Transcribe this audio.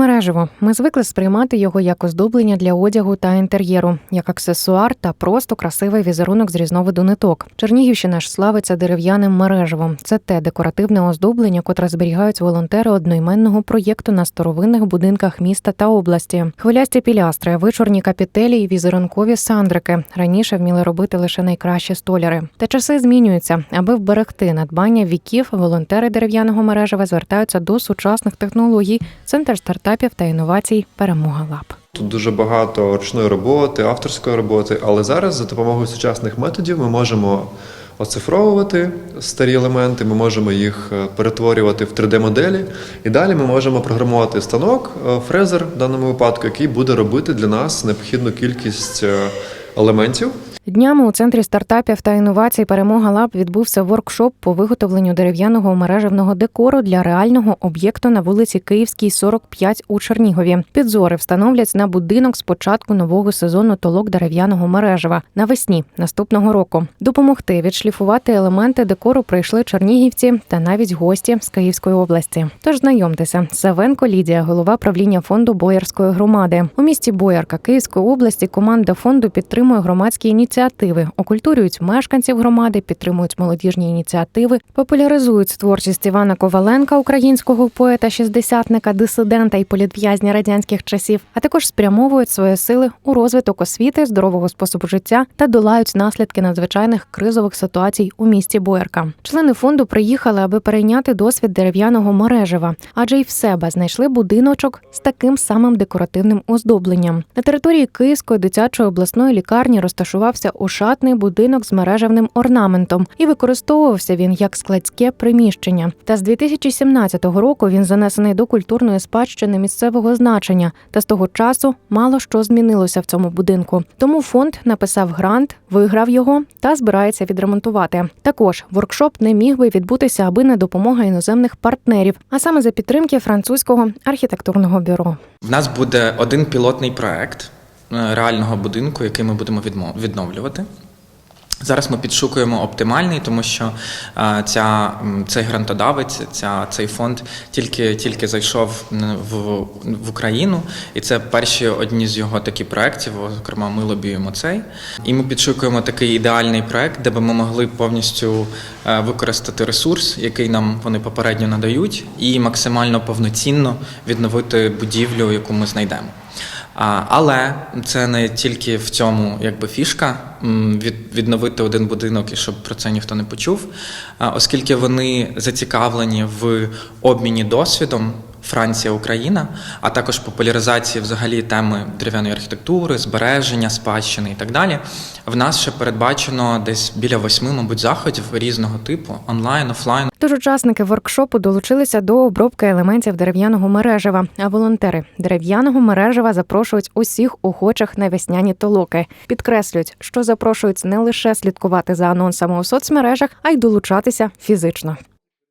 Мережево. Ми звикли сприймати його як оздоблення для одягу та інтер'єру, як аксесуар та просто красивий візерунок з різновиду ниток. Чернігівщина ж славиться дерев'яним мережевом. Це те декоративне оздоблення, котре зберігають волонтери одноіменного проєкту на старовинних будинках міста та області. Хвилясті пілястри, вичорні капітелі і візерункові сандрики раніше вміли робити лише найкращі столяри. Та часи змінюються. Аби вберегти надбання віків, волонтери дерев'яного мережева звертаються до сучасних технологій. Центр стартапів та інновацій Перемога Лаб. Тут дуже багато ручної роботи, авторської роботи, але зараз за допомогою сучасних методів ми можемо оцифровувати старі елементи, ми можемо їх е, перетворювати в 3D-моделі, і далі ми можемо програмувати станок, е, фрезер в даному випадку, який буде робити для нас необхідну кількість е, елементів. Днями у центрі стартапів та інновацій Перемога Лаб відбувся воркшоп по виготовленню дерев'яного мережевного декору для реального об'єкту на вулиці Київській, 45 у Чернігові. Підзори встановлять на будинок з початку нового сезону толок дерев'яного мережева навесні наступного року. Допомогти відшліфувати елементи декору прийшли чернігівці та навіть гості з Київської області. Тож знайомтеся, Савенко Лідія, голова правління фонду Боярської громади. У місті Боярка Київської області команда фонду підтримує громадські ініціативи, окультурюють мешканців громади, підтримують молодіжні ініціативи, популяризують творчість Івана Коваленка, українського поета, шістдесятника, дисидента і політв'язня радянських часів, а також спрямовують свої сили у розвиток освіти, здорового способу життя та долають наслідки надзвичайних кризових ситуацій у місті Боярка. Члени фонду приїхали, аби перейняти досвід дерев'яного мережева, адже й в себе знайшли будиночок з таким самим декоративним оздобленням. На території Київської дитячої обласної лікарні розташувався ошатний будинок з мережевним орнаментом і використовувався він як складське приміщення. Та з 2017 року він занесений до культурної спадщини місцевого значення. Та з того часу мало що змінилося в цьому будинку. Тому фонд написав грант, виграв його та збирається відремонтувати. Також воркшоп не міг би відбутися, аби не допомога іноземних партнерів, а саме за підтримки французького архітектурного бюро. В нас буде один пілотний проект реального будинку, який ми будемо відновлювати. Зараз ми підшукуємо оптимальний, тому що е, ця, цей грантодавець, ця, цей фонд тільки, тільки зайшов в, в Україну, і це перші одні з його таких проєктів, зокрема, ми лобіюємо цей. І ми підшукуємо такий ідеальний проєкт, де би ми могли повністю е, використати ресурс, який нам вони попередньо надають, і максимально повноцінно відновити будівлю, яку ми знайдемо. Але це не тільки в цьому якби фішка від, відновити один будинок і щоб про це ніхто не почув, оскільки вони зацікавлені в обміні досвідом. Франція, Україна, а також популяризації взагалі теми дерев'яної архітектури, збереження, спадщини і так далі. В нас ще передбачено десь біля восьми, мабуть, заходів різного типу онлайн, офлайн. Тож учасники воркшопу долучилися до обробки елементів дерев'яного мережева. А волонтери дерев'яного мережева запрошують усіх охочих на весняні толоки. Підкреслюють, що запрошують не лише слідкувати за анонсами у соцмережах, а й долучатися фізично.